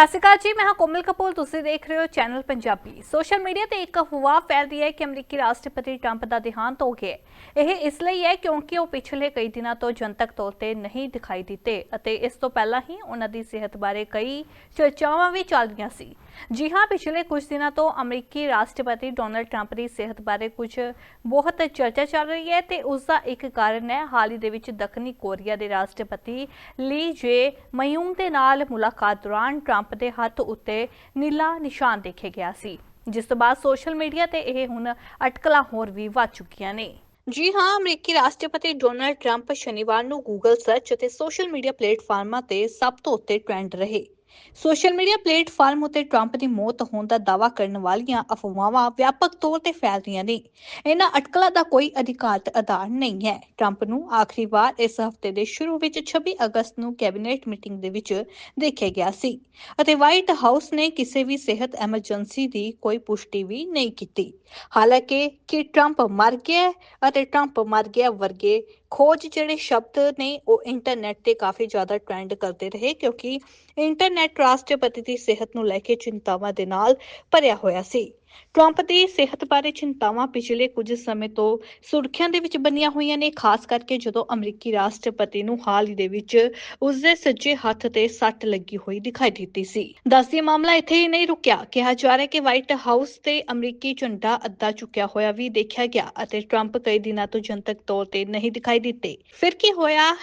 ਸਤਿ ਸ਼੍ਰੀ ਅਕਾਲ ਜੀ, ਮੈਂ ਹਾਂ ਕੋਮਲ ਕਪੂਰ, ਤੁਸੀਂ ਦੇਖ ਰਹੇ ਹੋ ਚੈਨਲ ਪੰਜਾਬੀ। ਸੋਸ਼ਲ ਮੀਡੀਆ ਤੇ ਇੱਕ ਅਫਵਾਹ ਫੈਲਦੀ ਹੈ ਕਿ ਅਮਰੀਕੀ ਰਾਸ਼ਟਰਪਤੀ ਟਰੰਪ ਦਾ ਦੇਹਾਂਤ ਹੋ ਗਿਆ ਇਹ ਇਸ ਲਈ ਹੈ ਕਿਉਂਕਿ ਉਹ ਪਿਛਲੇ ਕਈ ਦਿਨਾਂ ਤੋਂ ਜਨਤਕ ਤੌਰ ਤੇ ਨਹੀਂ ਦਿਖਾਈ ਦਿੱਤੇ ਅਤੇ ਇਸ ਤੋਂ ਪਹਿਲਾਂ ਹੀ ਉਹਨਾਂ ਦੀ ਸਿਹਤ ਬਾਰੇ ਕਈ ਚਰਚਾਵਾਂ ਵੀ ਚੱਲ ਰਹੀਆਂ ਸੀ। ਜੀ ਹਾਂ, ਪਿਛਲੇ ਕੁਝ ਦਿਨਾਂ ਤੋਂ ਅਮਰੀਕੀ ਰਾਸ਼ਟਰਪਤੀ ਡੋਨਲਡ ਟਰੰਪ ਦੀ ਸਿਹਤ ਬਾਰੇ ਕੁਝ ਬਹੁਤ ਚਰਚਾ ਚੱਲ ਰਹੀ ਹੈ ਤੇ ਉਸ ਦਾ ਇੱਕ ਕਾਰਨ ਹੈ, ਹਾਲ ਹੀ ਦੇ ਵਿੱਚ ਦੱਖਣੀ ਕੋਰੀਆ ਦੇ ਰਾਸ਼ਟਰਪਤੀ ਲੀ ਜੇ ਮਯੂੰਗ ਦੇ ਨਾਲ ਮੁਲਾਕਾਤ ਦੌਰਾਨ ਟਰੰਪ ਦੇ ਹੱਥ ਉੱਤੇ ਨੀਲਾ ਨਿਸ਼ਾਨ ਦੇਖਿਆ ਗਿਆ ਸੀ, ਜਿਸ ਤੋਂ ਬਾਅਦ ਸੋਸ਼ਲ ਮੀਡੀਆ ਤੇ ਇਹ ਹੁਣ ਅਟਕਲਾਂ ਹੋਰ ਵੀ ਵੱਧ ਚੁੱਕੀਆਂ ਨੇ। ਜੀ ਹਾਂ, ਅਮਰੀਕੀ ਰਾਸ਼ਟਰਪਤੀ ਡੋਨਲਡ ਟਰੰਪ ਸ਼ਨੀਵਾਰ ਨੂੰ ਗੂਗਲ ਸਰਚ ਅਤੇ ਸੋਸ਼ਲ ਮੀਡੀਆ ਪਲੇਟਫਾਰਮਾਂ ਤੇ ਸਭ ਤੋਂ ਉੱਤੇ ਟ੍ਰੈਂਡ ਰਹੇ। ਸੋਸ਼ਲ ਮੀਡੀਆ ਪਲੇਟਫਾਰਮ ਉਤੇ ਟਰੰਪ ਦੀ ਮੌਤ ਹੋਣ ਦਾ ਦਾਅਵਾ ਕਰਨ ਵਾਲੀਆਂ ਅਫਵਾਹਾਂ ਵਿਆਪਕ ਤੌਰ ਤੇ ਫੈਲ ਰਹੀਆਂ ਨੇ। ਇਹਨਾਂ ਅਟਕਲਾਂ ਦਾ ਕੋਈ ਅਧਿਕਾਰਤ ਆਧਾਰ ਨਹੀਂ ਹੈ। ਟਰੰਪ ਨੂੰ ਆਖਰੀ ਵਾਰ ਇਸ ਹਫ਼ਤੇ ਦੇ ਸ਼ੁਰੂ ਵਿੱਚ 26 ਅਗਸਤ ਨੂੰ ਕੈਬਨਿਟ ਮੀਟਿੰਗ ਦੇ ਵਿੱਚ ਦੇਖਿਆ ਗਿਆ ਸੀ ਅਤੇ ਵਾਈਟ ਹਾਊਸ ਨੇ ਕਿਸੇ ਵੀ ਸਿਹਤ ਐਮਰਜੈਂਸੀ ਦੀ ਕੋਈ ਪੁਸ਼ਟੀ ਵੀ ਨਹੀਂ ਕੀਤੀ। ਹਾਲਾਂਕਿ ਕਿ ਟਰੰਪ ਮਰ ਗਿਆ ਅਤੇ ਟਰੰਪ ਮਰ ਗਿਆ ਵਰਗੇ ਖੋਜ ਜਿਹੜੇ ਸ਼ਬਦ ਨੇ ਉਹ ਇੰਟਰਨੈਟ ਤੇ ਕਾਫੀ ਜ਼ਿਆਦਾ ਟ੍ਰੈਂਡ ਕਰਦੇ ਰਹੇ ਕਿਉਂਕਿ ਇੰਟਰਨੈਟ ਰਾਸ਼ਟਰਪਤੀ ਦੀ ਸਿਹਤ ਨੂੰ ਲੈ ਕੇ ਚਿੰਤਾਵਾਂ ਦੇ ਨਾਲ ਭਰਿਆ ਹੋਇਆ ਸੀ। ਟਰੰਪ ਦੀ ਸਿਹਤ ਬਾਰੇ ਚਿੰਤਾਵਾਂ ਪਿਛਲੇ ਕੁਝ ਸਮੇਂ ਤੋਂ ਸੁਰਖੀਆਂ ਦੇ ਵਿੱਚ ਬਣੀਆਂ ਹੋਈਆਂ ਨੇ, ਖਾਸ ਕਰਕੇ ਜਦੋਂ ਅਮਰੀਕੀ ਰਾਸ਼ਟਰਪਤੀ ਨੂੰ ਹਾਲ ਹੀ ਦੇ ਵਿੱਚ ਉਸ ਦੇ ਸੱਜੇ ਹੱਥ ਤੇ ਸੱਟ ਲੱਗੀ ਹੋਈ ਦਿਖਾਈ ਦਿੱਤੀ ਸੀ। ਦੱਸਦੀ ਮਾਮਲਾ ਇੱਥੇ ਹੀ ਨਹੀਂ ਰੁਕਿਆ। ਕਿਹਾ ਜਾ ਰਿਹਾ ਕਿ ਵਾਈਟ ਹਾਊਸ ਤੇ ਅਮਰੀਕੀ ਝੰਡਾ ਅੱਧਾ ਚੁੱਕਿਆ ਹੋਇਆ ਵੀ ਦੇਖਿਆ ਗਿਆ ਅਤੇ ਟਰੰਪ ਕਈ ਦਿਨਾਂ ਤੋਂ ਜਨਤਕ ਤੌਰ ਤੇ ਨਹੀਂ ਦਿਖਾਈ ਦਿੱਤੇ। ਫਿਰ ਕੀ ਹੋਇਆ?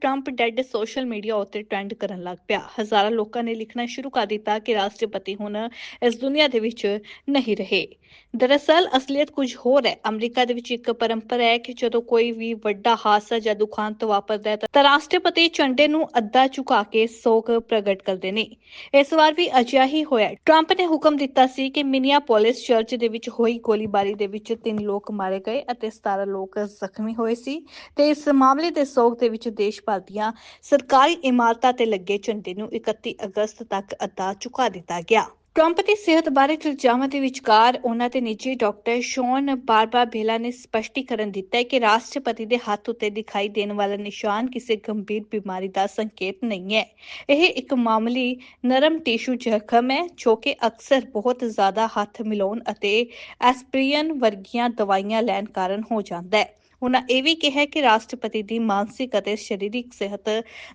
ਟਰੰਪ ਡੈਡ ਸੋਸ਼ਲ ਮੀਡੀਆ ਉੱਤੇ ਟ੍ਰੈਂਡ ਕਰਨ ਲੱਗ ਪਿਆ। ਹਜ਼ਾਰਾਂ ਲੋਕਾਂ ਨੇ ਲਿਖਣਾ ਸ਼ੁਰੂ ਕਰ ਦਿੱਤਾ ਕਿ ਰਾਸ਼ਟਰਪਤੀ ਹੁਣ ਇਸ ਦੁਨੀਆ ਦੇ ਵਿੱਚ ਨਹੀਂ ਰਹੇ। ਦਰਅਸਲ ਅਸਲੀਅਤ ਕੁਝ ਹੋਰ ਹੈ। ਅਮਰੀਕਾ ਦੇ ਵਿੱਚ ਇੱਕ ਪਰੰਪਰਾ ਹੈ ਕਿ ਜਦੋਂ ਕੋਈ ਵੀ ਵੱਡਾ ਹਾਦਸਾ ਜਾਂ ਦੁਖਾਂਤ ਵਾਪਰਦਾ ਹੈ ਤਾਂ ਰਾਸ਼ਟਰਪਤੀ ਝੰਡੇ ਨੂੰ ਅੱਧਾ ਝੁਕਾ ਕੇ ਸੋਗ ਪ੍ਰਗਟ ਕਰਦੇ ਨੇ। ਇਸ ਵਾਰ ਵੀ ਅਜਿਹਾ ਹੀ ਹੋਇਆ ਟਰੰਪ ਨੇ ਹੁਕਮ ਦਿੱਤਾ ਸੀ ਕਿ ਮਿਨੀਆਪੋਲਿਸ ਚਰਚ ਦੇ ਵਿੱਚ ਹੋਈ ਗੋਲੀਬਾਰੀ ਦੇ ਵਿੱਚ ਤਿੰਨ ਲੋਕ ਮਾਰੇ ਗਏ ਅਤੇ 17 ਲੋਕ ਜ਼ਖਮੀ ਹੋਏ ਸੀ ਤੇ ਇਸ ਮਾਮਲੇ ਦੇ ਸੋਗ ਦੇ ਵਿੱਚ ਦੇਸ਼ ਭਰ ਦੀਆਂ ਸਰਕਾਰੀ ਇਮਾਰਤਾਂ ਤੇ ਲੱਗੇ ਝੰਡੇ ਨੂੰ 31 ਅਗਸਤ ਤੱਕ ਅੱਧਾ ਝੁਕਾ ਦਿੱਤਾ ਗਿਆ। ਟਰੰਪ ਦੀ ਸਿਹਤ ਬਾਰੇ ਚਰਚਾਵਾਂ ਦੇ ਵਿਚਕਾਰ ਉਹਨਾਂ ਦੇ ਨਿੱਜੀ ਡਾਕਟਰ ਸ਼ੌਨ ਬਾਰਬਾ ਬੇਲਾ ਨੇ ਸਪਸ਼ਟੀਕਰਨ ਦਿੱਤਾ ਹੈ ਕਿ ਰਾਸ਼ਟਰਪਤੀ ਦੇ ਹੱਥ ਉੱਤੇ ਦਿਖਾਈ ਦੇਣ ਵਾਲਾ ਨਿਸ਼ਾਨ ਕਿਸੇ ਗੰਭੀਰ ਬਿਮਾਰੀ ਦਾ ਸੰਕੇਤ ਨਹੀਂ ਹੈ। ਇਹ ਇੱਕ ਮਾਮੂਲੀ ਨਰਮ ਟਿਸ਼ੂ ਜ਼ਖਮ ਹੈ, ਜੋ ਕਿ ਅਕਸਰ ਬਹੁਤ ਜ਼ਿਆਦਾ ਹੱਥ ਮਿਲਾਉਣ ਅਤੇ ਐਸਪਰੀਨ ਵਰਗੀਆਂ ਦਵਾਈਆਂ ਲੈਣ ਕਾਰਨ ਹੋ ਜਾਂਦਾ ਹੈ। ਉਹਨਾਂ ਇਹ ਵੀ ਕਿਹਾ ਕਿ ਰਾਸ਼ਟਰਪਤੀ ਦੀ ਮਾਨਸਿਕ ਅਤੇ ਸਰੀਰਕ ਸਿਹਤ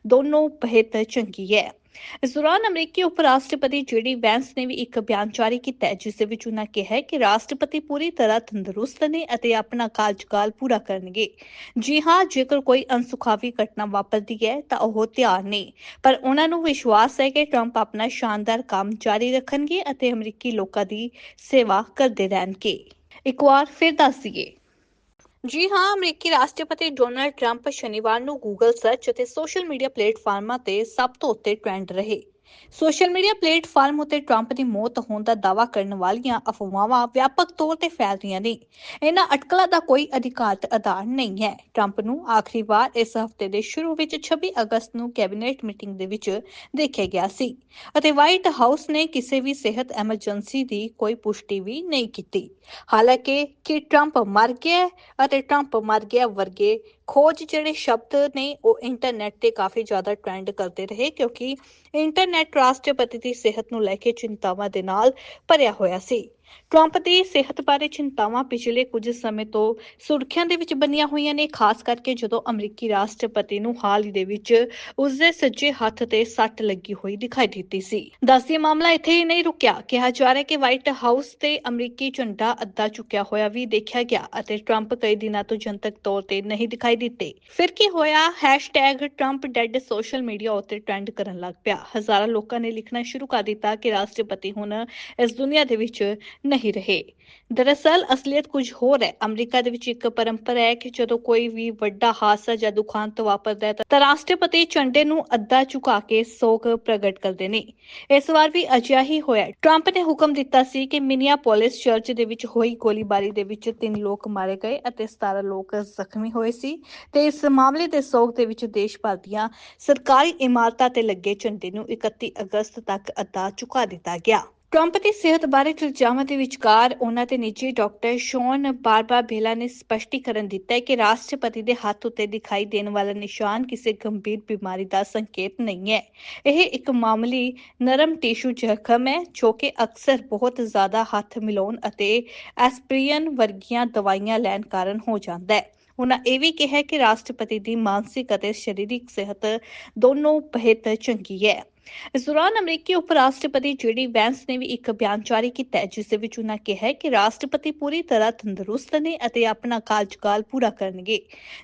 ਦੋਨੋਂ ਬਿਹਤਰ ਚੰਗੀ ਹੈ। ਇਸ ਦੌਰਾਨ ਅਮਰੀਕੀ ਉਪ ਰਾਸ਼ਟਰਪਤੀ ਜੀਡੀ ਵੈਂਸ ਨੇ ਵੀ ਇੱਕ ਬਿਆਨ ਜਾਰੀ ਕੀਤਾ ਜਿਸ ਦੇ ਵਿੱਚ ਉਹਨਾਂ ਕਿਹਾ ਕਿ ਰਾਸ਼ਟਰਪਤੀ ਪੂਰੀ ਤਰ੍ਹਾਂ ਤੰਦਰੁਸਤ ਨੇ ਅਤੇ ਆਪਣਾ ਕਾਰਜਕਾਲ ਪੂਰਾ ਕਰਨਗੇ। ਜੀ ਹਾਂ, ਜੇਕਰ ਕੋਈ ਅਨਸੁਖਾਵੀ ਘਟਨਾ ਵਾਪਰਦੀ ਹੈ, ਤਾਂ ਉਹ ਤਿਆਰ ਨੇ। ਪਰ ਉਹਨਾਂ ਨੂੰ ਵਿਸ਼ਵਾਸ ਹੈ ਕਿ ਟਰੰਪ ਆਪਣਾ ਸ਼ਾਨਦਾਰ ਕੰਮ ਜਾਰੀ ਰੱਖਣਗੇ ਅਤੇ ਅਮਰੀਕੀ ਲੋਕਾਂ ਦੀ ਸੇਵਾ ਕਰਦੇ ਰਹਿਣਗੇ। ਇੱਕ ਵਾਰ ਫਿਰ ਦੱਸ ਦਈਏ। ਜੀ ਹਾਂ, ਅਮਰੀਕੀ ਰਾਸ਼ਟਰਪਤੀ ਡੋਨਲਡ ਟਰੰਪ ਸ਼ਨੀਵਾਰ ਨੂੰ ਗੂਗਲ ਸਰਚ ਅਤੇ ਸੋਸ਼ਲ ਮੀਡੀਆ ਪਲੇਟਫਾਰਮਾਂ ਤੇ ਸਭ ਤੋਂ ਉੱਤੇ ਟ੍ਰੈਂਡ ਰਹੇ। ਸੋਸ਼ਲ ਮੀਡੀਆ ਪਲੇਟਫਾਰਮ ਉਤੇ ਟਰੰਪ ਦੀ ਮੌਤ ਹੋਣ ਦਾ ਦਾਅਵਾ ਕਰਨ ਵਾਲੀਆਂ ਅਫਵਾਹਾਂ ਵਿਆਪਕ ਤੌਰ ਤੇ ਫੈਲ ਰਹੀਆਂ ਨੇ। ਇਹਨਾਂ ਅਟਕਲਾਂ ਦਾ ਕੋਈ ਅਧਿਕਾਰਤ ਆਧਾਰ ਨਹੀਂ ਹੈ। ਟਰੰਪ ਨੂੰ ਆਖਰੀ ਵਾਰ ਇਸ ਹਫ਼ਤੇ ਦੇ ਸ਼ੁਰੂ ਵਿੱਚ 26 ਅਗਸਤ ਨੂੰ ਕੈਬਨਿਟ ਮੀਟਿੰਗ ਦੇ ਵਿੱਚ ਦੇਖਿਆ ਗਿਆ ਸੀ ਅਤੇ ਵਾਈਟ ਹਾਊਸ ਨੇ ਕਿਸੇ ਵੀ ਸਿਹਤ ਐਮਰਜੈਂਸੀ ਦੀ ਕੋਈ ਪੁਸ਼ਟੀ ਵੀ ਨਹੀਂ ਕੀਤੀ। ਹਾਲਾਂਕਿ ਕਿ ਟਰੰਪ ਮਰ ਗਿਆ ਅਤੇ ਟਰੰਪ ਮਰ ਗਿਆ ਵਰਗੇ ਖੋਜ ਜਿਹੜੇ ਸ਼ਬਦ ਨੇ ਉਹ ਇੰਟਰਨੈਟ ਤੇ ਕਾਫੀ ਜ਼ਿਆਦਾ ਟ੍ਰੈਂਡ ਕਰਦੇ ਰਹੇ ਕਿਉਂਕਿ ਇੰਟਰਨੈਟ ਰਾਸ਼ਟਰਪਤੀ ਦੀ ਸਿਹਤ ਨੂੰ ਲੈ ਕੇ ਚਿੰਤਾਵਾਂ ਦੇ ਨਾਲ ਭਰਿਆ ਹੋਇਆ ਸੀ। ਟਰੰਪ ਦੀ ਸਿਹਤ ਬਾਰੇ ਚਿੰਤਾਵਾਂ ਪਿਛਲੇ ਕੁਝ ਸਮੇਂ ਤੋਂ ਸੁਰਖੀਆਂ ਦੇ ਵਿੱਚ ਬਣੀਆਂ ਹੋਈਆਂ ਨੇ, ਖਾਸ ਕਰਕੇ ਜਦੋਂ ਅਮਰੀਕੀ ਰਾਸ਼ਟਰਪਤੀ ਨੂੰ ਹਾਲ ਹੀ ਦੇ ਵਿੱਚ ਉਸ ਦੇ ਸੱਜੇ ਹੱਥ ਤੇ ਸੱਟ ਲੱਗੀ ਹੋਈ ਦਿਖਾਈ ਦਿੱਤੀ ਸੀ। ਦੱਸਦੀ ਮਾਮਲਾ ਇੱਥੇ ਹੀ ਨਹੀਂ ਰੁਕਿਆ। ਕਿਹਾ ਜਾ ਰਿਹਾ ਕਿ ਵਾਈਟ ਹਾਊਸ ਤੇ ਅਮਰੀਕੀ ਝੰਡਾ ਅੱਧਾ ਚੁੱਕਿਆ ਹੋਇਆ ਵੀ ਦੇਖਿਆ ਗਿਆ ਅਤੇ ਟਰੰਪ ਕਈ ਦਿਨਾਂ ਤੋਂ ਜਨਤਕ ਤੌਰ ਤੇ ਨਹੀਂ ਦਿਖਾਈ ਦਿੱਤੇ। ਫਿਰ ਕੀ ਹੋਇਆ? ਟਰੰਪ ਡੈਡ ਸੋਸ਼ਲ ਮੀਡੀਆ ਉੱਤੇ ਟ੍ਰੈਂਡ ਕਰਨ ਲੱਗ ਪਿਆ। ਹਜ਼ਾਰਾਂ ਲੋਕਾਂ ਨੇ ਲਿਖਣਾ ਸ਼ੁਰੂ ਕਰ ਦਿੱਤਾ ਕਿ ਰਾਸ਼ਟਰਪਤੀ ਹੁਣ ਇਸ ਦੁਨੀਆ ਦੇ ਵਿੱਚ ਨਹੀਂ ਰਹੇ। ਦਰਅਸਲ ਅਸਲੀਅਤ ਕੁਝ ਹੋਰ ਹੈ। ਅਮਰੀਕਾ ਦੇ ਵਿੱਚ ਇੱਕ ਪਰੰਪਰਾ ਹੈ ਕਿ ਜਦੋਂ ਕੋਈ ਵੀ ਵੱਡਾ ਹਾਦਸਾ ਜਾਂ ਦੁਖਾਂਤ ਵਾਪਰਦਾ ਹੈ ਤਾਂ ਰਾਸ਼ਟਰਪਤੀ ਝੰਡੇ ਨੂੰ ਅੱਧਾ ਝੁਕਾ ਕੇ ਸੋਗ ਪ੍ਰਗਟ ਕਰਦੇ ਨੇ। ਇਸ ਵਾਰ ਵੀ ਅਜਿਹਾ ਹੀ ਹੋਇਆ ਟਰੰਪ ਨੇ ਹੁਕਮ ਦਿੱਤਾ ਸੀ ਕਿ ਮਿਨੀਆਪੋਲਿਸ ਚਰਚ ਦੇ ਵਿੱਚ ਹੋਈ ਗੋਲੀਬਾਰੀ ਦੇ ਵਿੱਚ ਤਿੰਨ ਲੋਕ ਮਾਰੇ ਗਏ ਅਤੇ 17 ਲੋਕ ਜ਼ਖਮੀ ਹੋਏ ਸੀ ਤੇ ਇਸ ਮਾਮਲੇ ਦੇ ਸੋਗ ਦੇ ਵਿੱਚ ਦੇਸ਼ ਭਰ ਦੀਆਂ ਸਰਕਾਰੀ ਇਮਾਰਤਾਂ ਤੇ ਲੱਗੇ ਝੰਡੇ ਨੂੰ 31 ਅਗਸਤ ਤੱਕ ਅੱਧਾ ਝੁਕਾ ਦਿੱਤਾ ਗਿਆ। ਟਰੰਪ ਦੀ ਸਿਹਤ ਬਾਰੇ ਚਰਚਾਵਾਂ ਦੇ ਵਿਚਕਾਰ ਉਹਨਾਂ ਦੇ ਨਿੱਜੀ ਡਾਕਟਰ ਸ਼ੌਨ ਬਾਰਬਾ ਬੇਲਾ ਨੇ ਸਪਸ਼ਟੀਕਰਨ ਦਿੱਤਾ ਹੈ ਕਿ ਰਾਸ਼ਟਰਪਤੀ ਦੇ ਹੱਥ ਉੱਤੇ ਦਿਖਾਈ ਦੇਣ ਵਾਲਾ ਨਿਸ਼ਾਨ ਕਿਸੇ ਗੰਭੀਰ ਬਿਮਾਰੀ ਦਾ ਸੰਕੇਤ ਨਹੀਂ ਹੈ। ਇਹ ਇੱਕ ਮਾਮੂਲੀ ਨਰਮ ਟਿਸ਼ੂ ਜ਼ਖਮ ਹੈ, ਜੋ ਕਿ ਅਕਸਰ ਬਹੁਤ ਜ਼ਿਆਦਾ ਹੱਥ ਮਿਲਾਉਣ ਅਤੇ ਐਸਪਰੀਨ ਵਰਗੀਆਂ ਦਵਾਈਆਂ ਲੈਣ ਕਾਰਨ ਹੋ ਜਾਂਦਾ ਹੈ। ਉਹਨਾਂ ਇਹ ਵੀ ਕਿਹਾ ਕਿ ਰਾਸ਼ਟਰਪਤੀ ਦੀ ਮਾਨਸਿਕ ਅਤੇ ਸਰੀਰਕ ਸਿਹਤ ਦੋਨੋਂ ਬਿਹਤਰ ਚੰਗੀ ਹੈ। ਇਸ ਦੌਰਾਨ ਅਮਰੀਕੀ ਉਪ ਰਾਸ਼ਟਰਪਤੀ ਜੀਡੀ ਵੈਂਸ ਨੇ ਵੀ ਇੱਕ ਬਿਆਨ ਜਾਰੀ ਕੀਤਾ ਹੈ ਜਿਸ ਦੇ ਵਿੱਚ ਉਹਨਾਂ ਕਿਹਾ ਹੈ ਕਿ ਰਾਸ਼ਟਰਪਤੀ ਪੂਰੀ ਤਰ੍ਹਾਂ ਤੰਦਰੁਸਤ ਨੇ ਅਤੇ ਆਪਣਾ ਕਾਰਜਕਾਲ ਪੂਰਾ ਕਰਨਗੇ।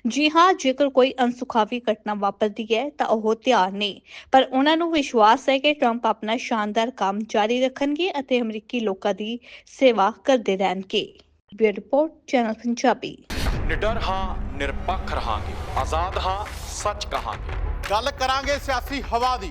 ਜੀ ਹਾਂ ਜੇਕਰ ਕੋਈ ਅਨਸੁਖਾਵੀ ਘਟਨਾ ਵਾਪਰਦੀ ਹੈ ਤਾਂ ਉਹ ਤਿਆਰ ਨੇ। ਪਰ ਉਹਨਾਂ ਨੂੰ ਵਿਸ਼ਵਾਸ ਹੈ ਕਿ ਟਰੰਪ ਆਪਣਾ ਸ਼ਾਨਦਾਰ ਕੰਮ ਜਾਰੀ ਰੱਖਣਗੇ ਅਤੇ ਅਮਰੀਕੀ ਲੋਕਾਂ ਦੀ ਸੇਵਾ ਕਰਦੇ ਰਹਿਣਗੇ। Bureau report channel Punjabi. ਨਿਡਰ ਹਾਂ ਨਿਰਪੱਖ ਰਹਾਂਗੇ। ਆਜ਼ਾਦ ਹਾਂ ਸੱਚ ਕਹਾਂਗੇ। ਗੱਲ ਕਰਾਂਗੇ ਸਿਆਸੀ ਹਵਾ ਦੀ।